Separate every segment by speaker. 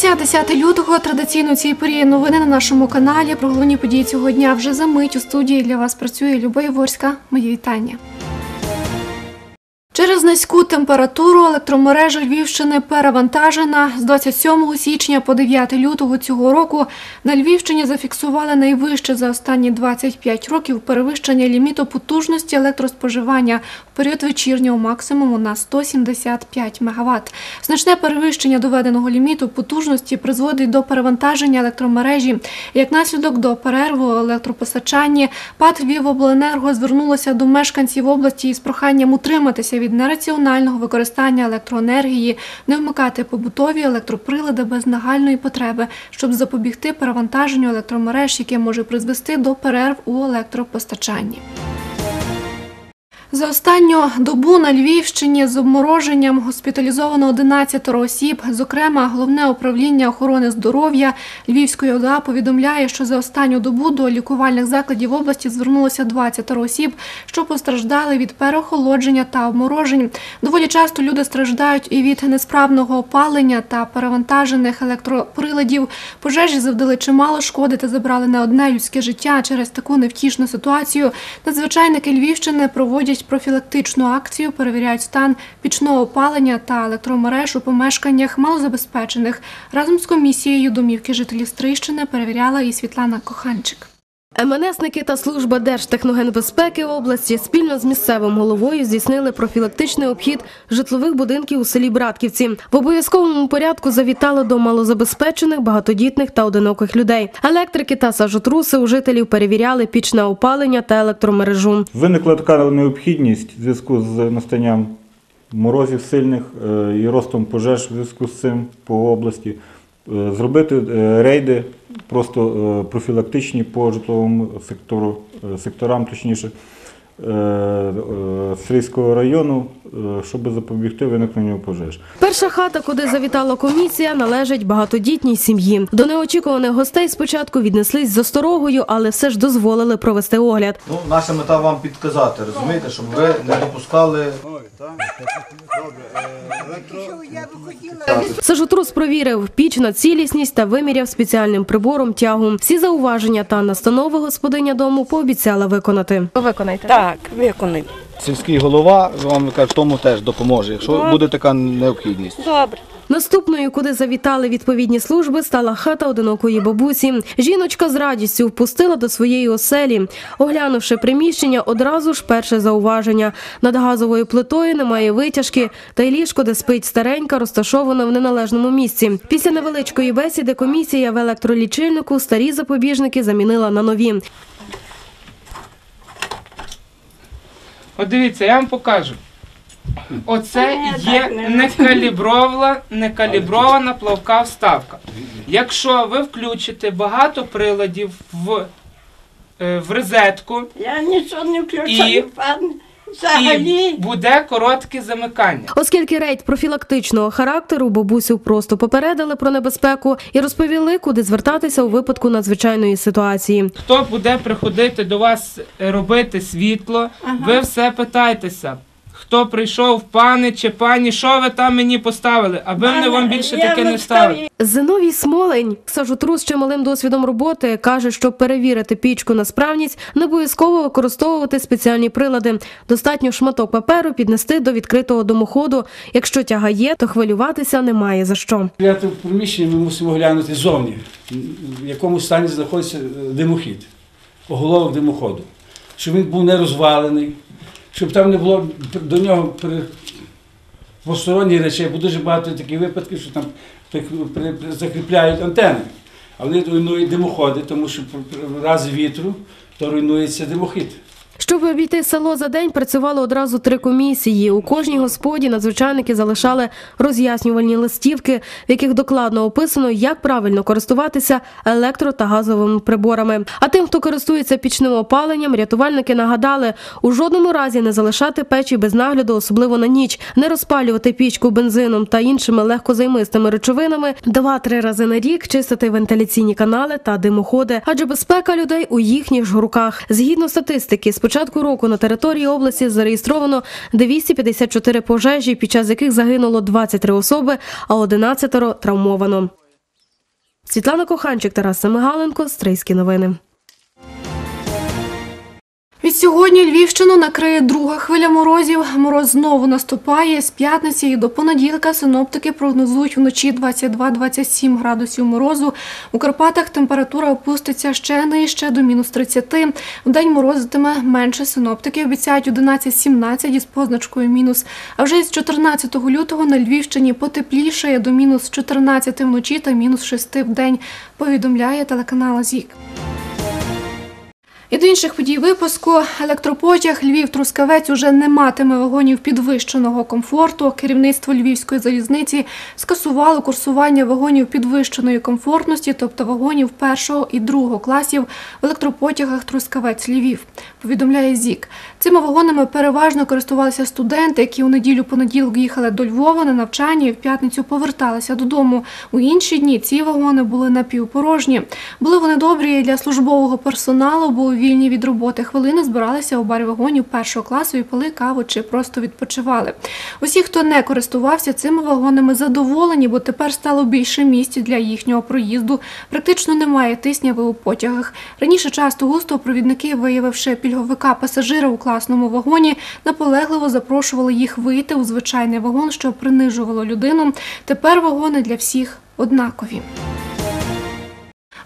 Speaker 1: П'ятниця, 10 лютого. Традиційно цієї порі новини на нашому каналі. Про головні події цього дня вже за мить у студії для вас працює Люба Єворська. Мої вітання. Через низьку температуру електромережа Львівщини перевантажена. З 27 січня по 9 лютого цього року на Львівщині зафіксували найвище за останні 25 років перевищення ліміту потужності електроспоживання в період вечірнього максимуму на 175 МВт. Значне перевищення доведеного ліміту потужності призводить до перевантаження електромережі. Як наслідок до перерви у електропостачанні ПАТ «Львівобленерго» звернулося до мешканців області із проханням утриматися від нераціонального використання електроенергії, не вмикати побутові електроприлади без нагальної потреби, щоб запобігти перевантаженню електромереж, яке може призвести до перерв у електропостачанні. За останню добу на Львівщині з обмороженням госпіталізовано 11 осіб. Зокрема, головне управління охорони здоров'я Львівської ОДА повідомляє, що за останню добу до лікувальних закладів області звернулося 20 осіб, що постраждали від переохолодження та обморожень. Доволі часто люди страждають і від несправного опалення та перевантажених електроприладів. Пожежі завдали чимало шкоди та забрали не одне людське життя. Через таку невтішну ситуацію надзвичайники Львівщини проводять профілактичну акцію, перевіряють стан пічного опалення та електромереж у помешканнях малозабезпечених. Разом з комісією домівки жителів Стрийщини перевіряла і Світлана Коханчик.
Speaker 2: МНСники та служба Держтехногенбезпеки області спільно з місцевим головою здійснили профілактичний обхід житлових будинків у селі Братківці. В обов'язковому порядку завітали до малозабезпечених, багатодітних та одиноких людей. Електрики та сажотруси у жителів перевіряли пічне опалення та електромережу.
Speaker 3: Виникла така необхідність в зв'язку з настанням морозів сильних е, і ростом пожеж в зв'язку з цим по області. Е, Зробити е, рейди просто е, профілактичні по житловому сектору, секторам, точніше, е, е, району, е, щоб запобігти виникненню пожеж.
Speaker 2: Перша хата, куди завітала комісія, належить багатодітній сім'ї. До неочікуваних гостей спочатку віднеслись з осторогою, але все ж дозволили провести огляд.
Speaker 4: Ну, наша мета вам підказати, розумієте, щоб ви не допускали.
Speaker 2: Сажотрус провірив піч на цілісність та виміряв спеціальним прибором тягу. Всі зауваження та настанови господиня дому пообіцяла виконати. Виконайте.
Speaker 5: Так, виконай.
Speaker 4: Сільський голова вам каже, тому теж допоможе, якщо буде така необхідність.
Speaker 5: Добре.
Speaker 2: Наступною, куди завітали відповідні служби, стала хата одинокої бабусі. Жіночка з радістю впустила до своєї оселі. Оглянувши приміщення, одразу ж перше зауваження. Над газовою плитою немає витяжки, та й ліжко, де спить старенька, розташоване в неналежному місці. Після невеличкої бесіди комісія в електролічильнику старі запобіжники замінила на нові.
Speaker 6: От дивіться, я вам покажу. Оце є некалібрована, некалібрована плавка вставка. Якщо ви включите багато приладів в, е, в розетку,
Speaker 5: Я нічого не включаю,
Speaker 6: І-
Speaker 5: пане.
Speaker 6: І
Speaker 5: Взагалі.
Speaker 6: буде коротке замикання.
Speaker 2: Оскільки рейд профілактичного характеру, бабусю просто попередили про небезпеку і розповіли, куди звертатися у випадку надзвичайної ситуації.
Speaker 6: Хто буде приходити до вас е, робити світло, ви все питайтеся. Хто прийшов, пане чи пані, що ви там мені поставили, аби вони вам більше таке не ставили.
Speaker 2: Зиновій Смолень, сажотрус з чималим досвідом роботи, каже, щоб перевірити пічку на справність, не обов'язково використовувати спеціальні прилади. Достатньо шматок паперу піднести до відкритого домоходу. Якщо тяга є, то хвилюватися немає за що.
Speaker 7: Глянути в приміщенні ми мусимо глянути зовні, в якому стані знаходиться е, димохід, оголовок димоходу. Щоб він був не розвалений, щоб там не було до нього при- посторонніх речей, бо дуже багато таких випадків, що там закріпляють антени. А вони руйнують димоходи, тому що в разі вітру то руйнується димохід.
Speaker 2: Щоб обійти село за день, працювало одразу три комісії. У кожній господі надзвичайники залишали роз'яснювальні листівки, в яких докладно описано, як правильно користуватися електро та газовими приборами. А тим, хто користується пічним опаленням, рятувальники нагадали у жодному разі не залишати печі без нагляду, особливо на ніч, не розпалювати пічку бензином та іншими легкозаймистими речовинами, два-три рази на рік чистити вентиляційні канали та димоходи, адже безпека людей у їхніх ж руках. Згідно статистики, з початку року на території області зареєстровано 254 пожежі, під час яких загинуло 23 особи, а 11 травмовано. Світлана Коханчик, Тарас Семигаленко, Стрийські новини.
Speaker 1: Сьогодні Львівщину накриє друга хвиля морозів. Мороз знову наступає. З п'ятниці до понеділка синоптики прогнозують вночі 22-27 градусів морозу. У Карпатах температура опуститься ще нижче до мінус 30. Вдень морозитиме менше. Синоптики обіцяють 11-17 із позначкою мінус. А вже з 14 лютого на Львівщині потеплішає до мінус 14 вночі та мінус 6 в день, повідомляє телеканал ЗІК. І до інших подій випуску електропотяг Львів-Трускавець уже не матиме вагонів підвищеного комфорту. Керівництво Львівської залізниці скасувало курсування вагонів підвищеної комфортності, тобто вагонів першого і другого класів в електропотягах Трускавець-Львів. Повідомляє ЗІК. Цими вагонами переважно користувалися студенти, які у неділю понеділок їхали до Львова на навчання і в п'ятницю поверталися додому. У інші дні ці вагони були напівпорожні. Були вони добрі для службового персоналу, бо вільні від роботи хвилини збиралися у барі вагонів першого класу і пили каву чи просто відпочивали. Усі, хто не користувався цими вагонами, задоволені, бо тепер стало більше місць для їхнього проїзду. Практично немає тисняви у потягах. Раніше часто густо провідники, виявивши пільговика пасажира у класному вагоні, наполегливо запрошували їх вийти у звичайний вагон, що принижувало людину. Тепер вагони для всіх однакові.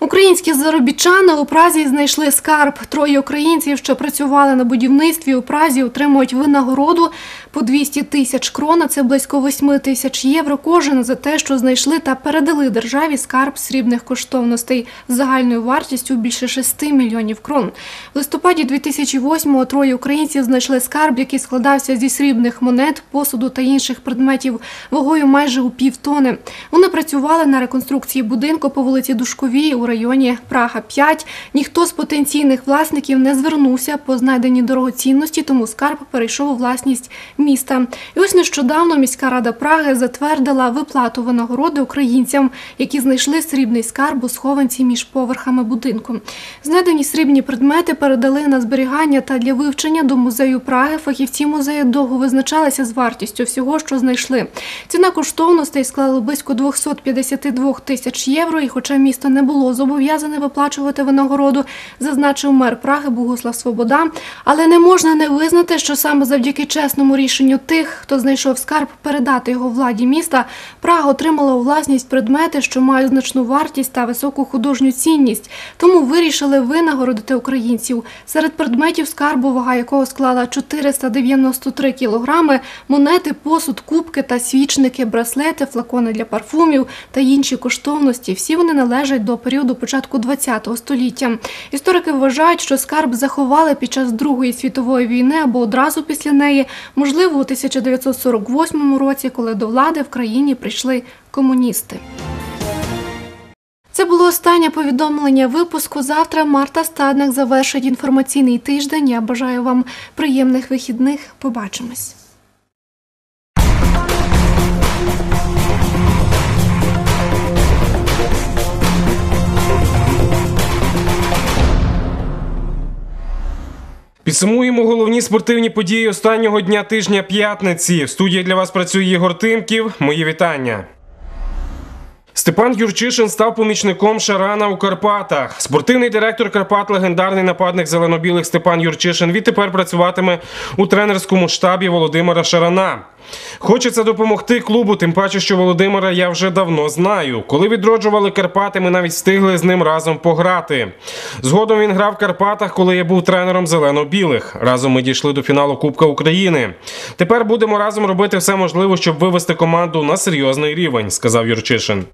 Speaker 1: Українські заробітчани у Празі знайшли скарб. Троє українців, що працювали на будівництві у Празі, отримують винагороду по 200 тисяч крон, а це близько 8 тисяч євро кожен за те, що знайшли та передали державі скарб срібних коштовностей з загальною вартістю більше 6 мільйонів крон. В листопаді 2008-го троє українців знайшли скарб, який складався зі срібних монет, посуду та інших предметів вагою майже у півтони. Вони працювали на реконструкції будинку по вулиці Душковій у районі Прага 5. Ніхто з потенційних власників не звернувся по знайденні дорогоцінності, тому скарб перейшов у власність міста. І ось нещодавно міська рада Праги затвердила виплату винагороди українцям, які знайшли срібний скарб у схованці між поверхами будинку. Знайдені срібні предмети передали на зберігання та для вивчення до музею Праги. Фахівці музею довго визначалися з вартістю всього, що знайшли. Ціна коштовностей склала близько 252 тисяч євро. І, хоча місто не було зобов'язане виплачувати винагороду, зазначив мер Праги Богуслав Свобода. Але не можна не визнати, що саме завдяки чесному рішенню тих, хто знайшов скарб, передати його владі міста, Прага отримала у власність предмети, що мають значну вартість та високу художню цінність. Тому вирішили винагородити українців. Серед предметів скарбу, вага якого склала 493 кілограми, монети, посуд, кубки та свічники, браслети, флакони для парфумів та інші коштовності. Всі вони належать до періоду початку ХХ століття. Історики вважають, що скарб заховали під час Другої світової війни або одразу після неї, можливо, у 1948 році, коли до влади в країні прийшли комуністи. Це було останнє повідомлення випуску. Завтра Марта Стадник завершить інформаційний тиждень. Я бажаю вам приємних вихідних. Побачимось.
Speaker 8: Підсумуємо головні спортивні події останнього дня тижня п'ятниці. В студії для вас працює Ігор Тимків. Мої вітання. Степан Юрчишин став помічником Шарана у Карпатах. Спортивний директор Карпат, легендарний нападник зелено-білих Степан Юрчишин, відтепер працюватиме у тренерському штабі Володимира Шарана. Хочеться допомогти клубу, тим паче, що Володимира я вже давно знаю. Коли відроджували Карпати, ми навіть встигли з ним разом пограти. Згодом він грав в Карпатах, коли я був тренером зелено-білих. Разом ми дійшли до фіналу Кубка України. Тепер будемо разом робити все можливе, щоб вивести команду на серйозний рівень, сказав Юрчишин.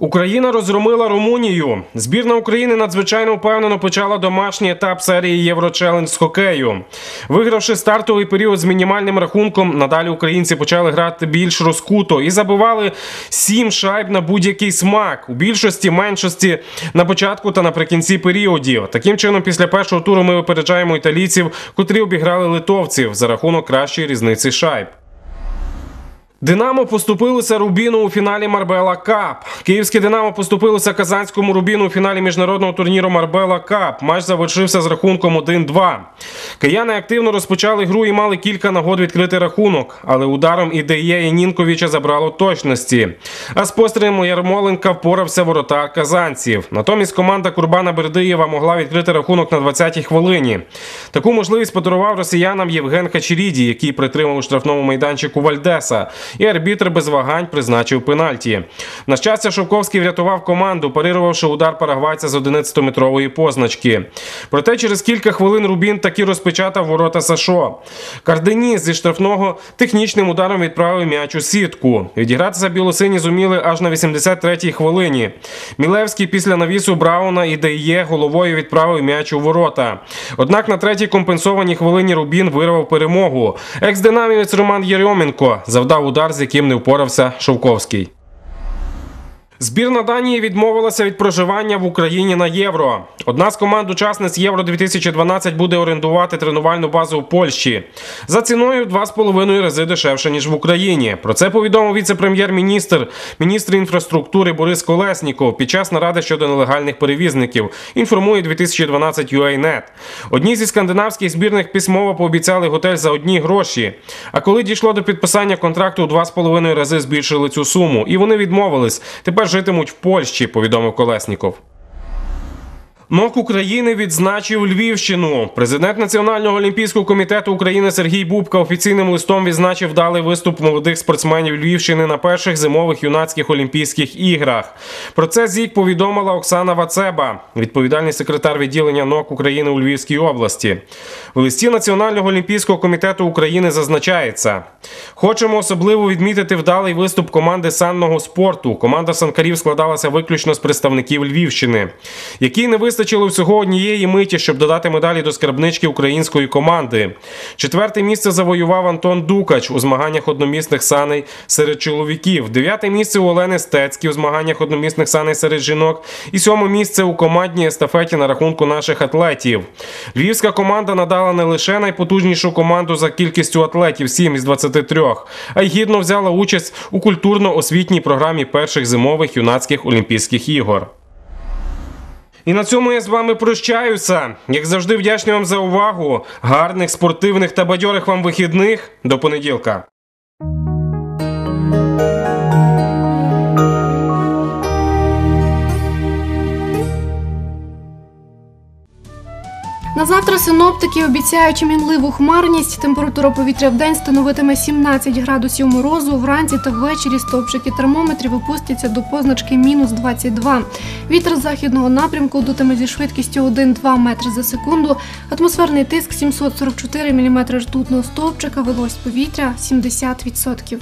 Speaker 8: Україна розгромила Румунію. Збірна України надзвичайно впевнено почала домашній етап серії Єврочелендж з хокею. Вигравши стартовий період з мінімальним рахунком, надалі українці почали грати більш розкуто і забивали сім шайб на будь-який смак у більшості, меншості на початку та наприкінці періодів. Таким чином, після першого туру ми випереджаємо італійців, котрі обіграли литовців за рахунок кращої різниці шайб. Динамо поступилося Рубіну у фіналі Марбела Кап. Київське Динамо поступилося казанському Рубіну у фіналі міжнародного турніру Марбела Кап. Матч завершився з рахунком 1-2. Кияни активно розпочали гру і мали кілька нагод відкрити рахунок, але ударом ідеє Янінковича забрало точності. А з пострілом Ярмоленка впорався воротар казанців. Натомість команда Курбана Бердиєва могла відкрити рахунок на 20-й хвилині. Таку можливість подарував росіянам Євген Хачеріді, який притримав у штрафному майданчику Вальдеса і арбітр без вагань призначив пенальті. На щастя, Шовковський врятував команду, парирувавши удар парагвайця з 11-метрової позначки. Проте через кілька хвилин Рубін таки розпечатав ворота Сашо. Карденіс зі штрафного технічним ударом відправив м'яч у сітку. Відігратися білосині зуміли аж на 83-й хвилині. Мілевський після навісу Брауна і Дейє головою відправив м'яч у ворота. Однак на третій компенсованій хвилині Рубін вирвав перемогу. Екс-динамівець Роман Єрьоменко завдав удар, з яким не впорався Шовковський. Збірна Данії відмовилася від проживання в Україні на євро. Одна з команд учасниць Євро 2012 буде орендувати тренувальну базу в Польщі за ціною в 2,5 рази дешевше ніж в Україні. Про це повідомив віце-прем'єр-міністр, міністр інфраструктури Борис Колесніков під час наради щодо нелегальних перевізників. Інформує 2012 UANet. Одній зі скандинавських збірних письмово пообіцяли готель за одні гроші. А коли дійшло до підписання контракту, у 2,5 рази збільшили цю суму, і вони відмовились. Тепер житимуть в Польщі, повідомив Колесніков. НОК України відзначив Львівщину. Президент Національного олімпійського комітету України Сергій Бубка офіційним листом відзначив вдалий виступ молодих спортсменів Львівщини на перших зимових юнацьких олімпійських іграх. Про це ЗІК повідомила Оксана Вацеба, відповідальний секретар відділення НОК України у Львівській області. В листі Національного олімпійського комітету України зазначається: хочемо особливо відмітити вдалий виступ команди санного спорту. Команда санкарів складалася виключно з представників Львівщини, який не вистачило всього однієї миті, щоб додати медалі до скарбнички української команди. Четверте місце завоював Антон Дукач у змаганнях одномісних саней серед чоловіків. Дев'яте місце у Олени Стецькі у змаганнях одномісних саней серед жінок. І сьоме місце у командній естафеті на рахунку наших атлетів. Львівська команда надала не лише найпотужнішу команду за кількістю атлетів 7 із 23, а й гідно взяла участь у культурно-освітній програмі перших зимових юнацьких олімпійських ігор. І на цьому я з вами прощаюся. Як завжди, вдячний вам за увагу. Гарних, спортивних та бадьорих вам вихідних. До понеділка.
Speaker 1: На завтра синоптики обіцяють мінливу хмарність. Температура повітря в день становитиме 17 градусів морозу. Вранці та ввечері стовпчики термометрів опустяться до позначки мінус 22. Вітер західного напрямку дутиме зі швидкістю 1-2 метри за секунду. Атмосферний тиск 744 мм ртутного стовпчика. Вологість повітря 70%.